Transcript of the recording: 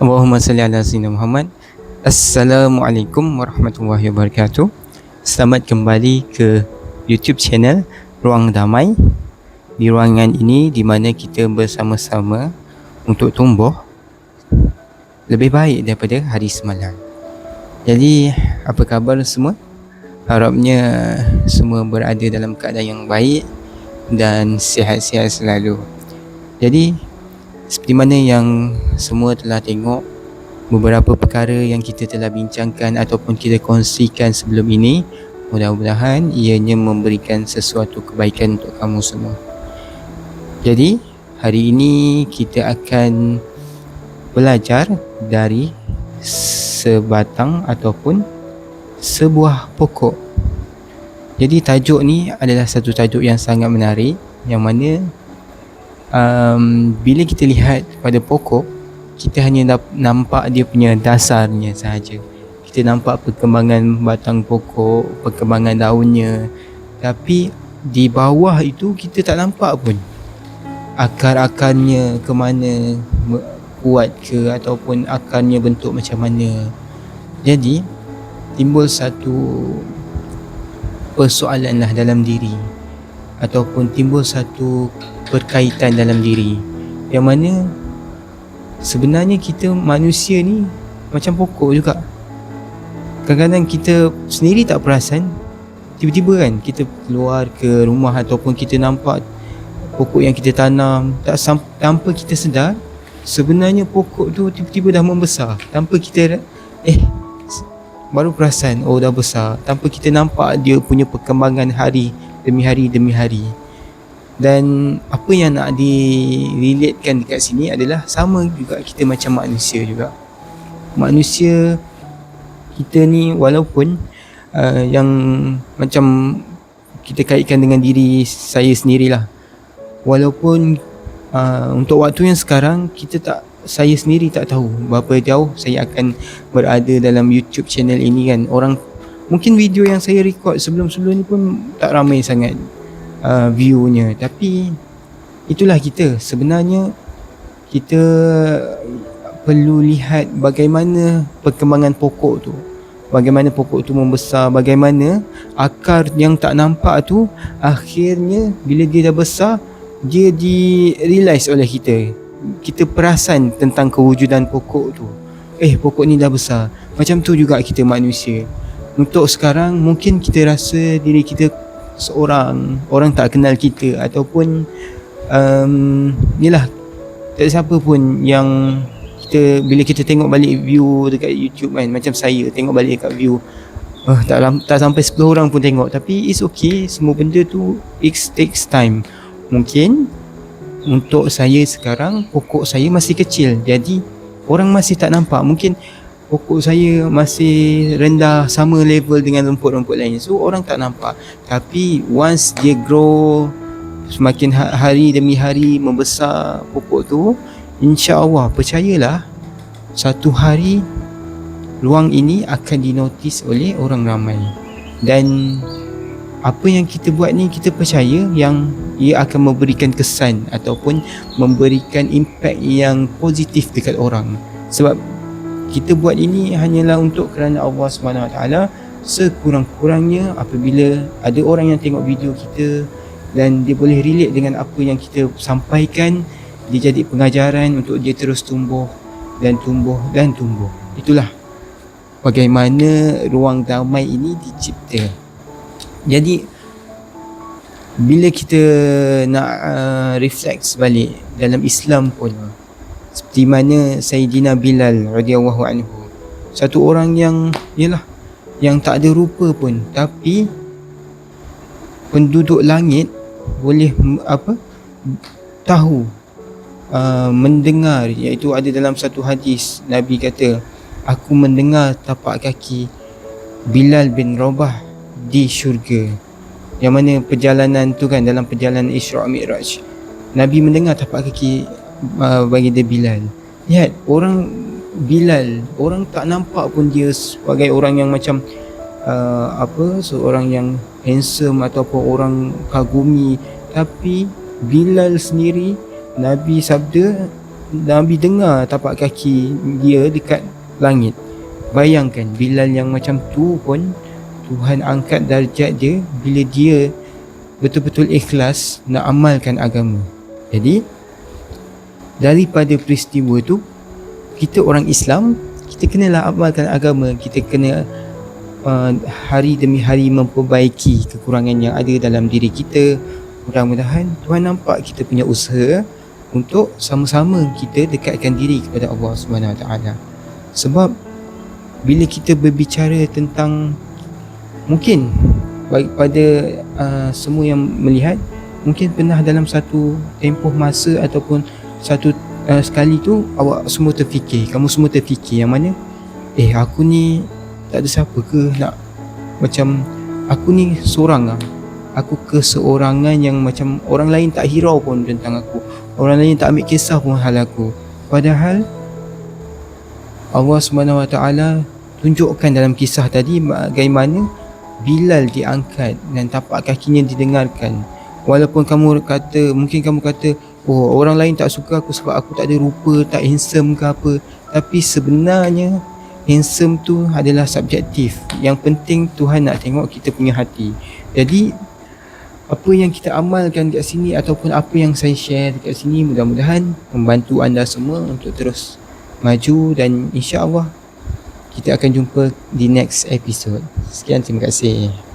Allahumma salli ala sayyidina Muhammad. Assalamualaikum warahmatullahi wabarakatuh. Selamat kembali ke YouTube channel Ruang Damai. Di ruangan ini di mana kita bersama-sama untuk tumbuh lebih baik daripada hari semalam. Jadi, apa khabar semua? Harapnya semua berada dalam keadaan yang baik dan sihat-sihat selalu. Jadi, seperti mana yang semua telah tengok beberapa perkara yang kita telah bincangkan ataupun kita kongsikan sebelum ini mudah-mudahan ianya memberikan sesuatu kebaikan untuk kamu semua. Jadi hari ini kita akan belajar dari sebatang ataupun sebuah pokok. Jadi tajuk ni adalah satu tajuk yang sangat menarik yang mana um, bila kita lihat pada pokok kita hanya nampak dia punya dasarnya sahaja. Kita nampak perkembangan batang pokok perkembangan daunnya. Tapi di bawah itu kita tak nampak pun akar-akarnya ke mana kuat ke ataupun akarnya bentuk macam mana. Jadi timbul satu persoalan lah dalam diri ataupun timbul satu berkaitan dalam diri. Yang mana sebenarnya kita manusia ni macam pokok juga. Kadang-kadang kita sendiri tak perasan tiba-tiba kan kita keluar ke rumah ataupun kita nampak pokok yang kita tanam tak tanpa kita sedar sebenarnya pokok tu tiba-tiba dah membesar. Tanpa kita eh baru perasan oh dah besar. Tanpa kita nampak dia punya perkembangan hari demi hari demi hari. Dan apa yang nak direlatekan dekat sini adalah sama juga kita macam manusia juga. Manusia kita ni walaupun uh, yang macam kita kaitkan dengan diri saya sendirilah. Walaupun uh, untuk waktu yang sekarang kita tak saya sendiri tak tahu berapa jauh saya akan berada dalam YouTube channel ini kan. Orang mungkin video yang saya record sebelum-sebelum ni pun tak ramai sangat uh, viewnya. Tapi itulah kita. Sebenarnya kita perlu lihat bagaimana perkembangan pokok tu. Bagaimana pokok tu membesar bagaimana akar yang tak nampak tu akhirnya bila dia dah besar dia di realize oleh kita. Kita perasan tentang kewujudan pokok tu. Eh pokok ni dah besar. Macam tu juga kita manusia untuk sekarang mungkin kita rasa diri kita seorang orang tak kenal kita ataupun um, lah tak siapa pun yang kita bila kita tengok balik view dekat YouTube kan macam saya tengok balik dekat view uh, tak tak sampai 10 orang pun tengok. Tapi it's okay semua benda tu it takes time. Mungkin untuk saya sekarang pokok saya masih kecil. Jadi orang masih tak nampak. Mungkin pokok saya masih rendah sama level dengan rumput-rumput lain. So orang tak nampak. Tapi once dia grow semakin ha-, hari demi hari membesar pokok tu insya-Allah percayalah satu hari ruang ini akan dinotis oleh orang ramai. Dan apa yang kita buat ni kita percaya yang ia akan memberikan kesan ataupun memberikan impact yang positif dekat orang. Sebab kita buat ini hanyalah untuk kerana Allah SWT sekurang-kurangnya apabila ada orang yang tengok video kita dan dia boleh relate dengan apa yang kita sampaikan dia jadi pengajaran untuk dia terus tumbuh dan tumbuh dan tumbuh. Itulah bagaimana ruang damai ini dicipta. Jadi bila kita nak uh, reflect balik dalam Islam pun seperti mana Sayyidina Bilal radhiyallahu anhu. Satu orang yang yalah yang tak ada rupa pun tapi penduduk langit boleh apa tahu uh, mendengar iaitu ada dalam satu hadis Nabi kata aku mendengar tapak kaki Bilal bin Rabah di syurga. Yang mana perjalanan tu kan dalam perjalanan Isra' Mi'raj Nabi mendengar tapak kaki uh, bagi dia Bilal. Lihat orang Bilal, orang tak nampak pun dia sebagai orang yang macam uh, apa seorang yang handsome ataupun orang kagumi. Tapi Bilal sendiri Nabi sabda Nabi dengar tapak kaki dia dekat langit. Bayangkan Bilal yang macam tu pun Tuhan angkat darjat dia Bila dia betul-betul ikhlas Nak amalkan agama. Jadi Daripada peristiwa tu Kita orang Islam Kita kenalah amalkan agama Kita kena uh, Hari demi hari memperbaiki Kekurangan yang ada dalam diri kita Mudah-mudahan Tuhan nampak kita punya usaha untuk sama-sama kita dekatkan diri kepada Allah Subhanahu Taala. Sebab bila kita berbicara tentang mungkin baik pada uh, semua yang melihat mungkin pernah dalam satu tempoh masa ataupun satu uh, sekali tu awak semua terfikir. Kamu semua terfikir yang mana eh aku ni tak ada siapa ke nak macam aku ni seorang lah. Aku keseorangan yang macam orang lain tak hirau pun tentang aku. Orang lain tak ambil kisah pun hal aku. Padahal Allah Subhanahu Wa Taala tunjukkan dalam kisah tadi bagaimana Bilal diangkat dan tapak kakinya didengarkan. Walaupun kamu kata mungkin kamu kata oh orang lain tak suka aku sebab aku tak ada rupa tak handsome ke apa tapi sebenarnya handsome tu adalah subjektif yang penting Tuhan nak tengok kita punya hati jadi apa yang kita amalkan kat sini ataupun apa yang saya share dekat sini mudah-mudahan membantu anda semua untuk terus maju dan insya-Allah kita akan jumpa di next episode. Sekian terima kasih.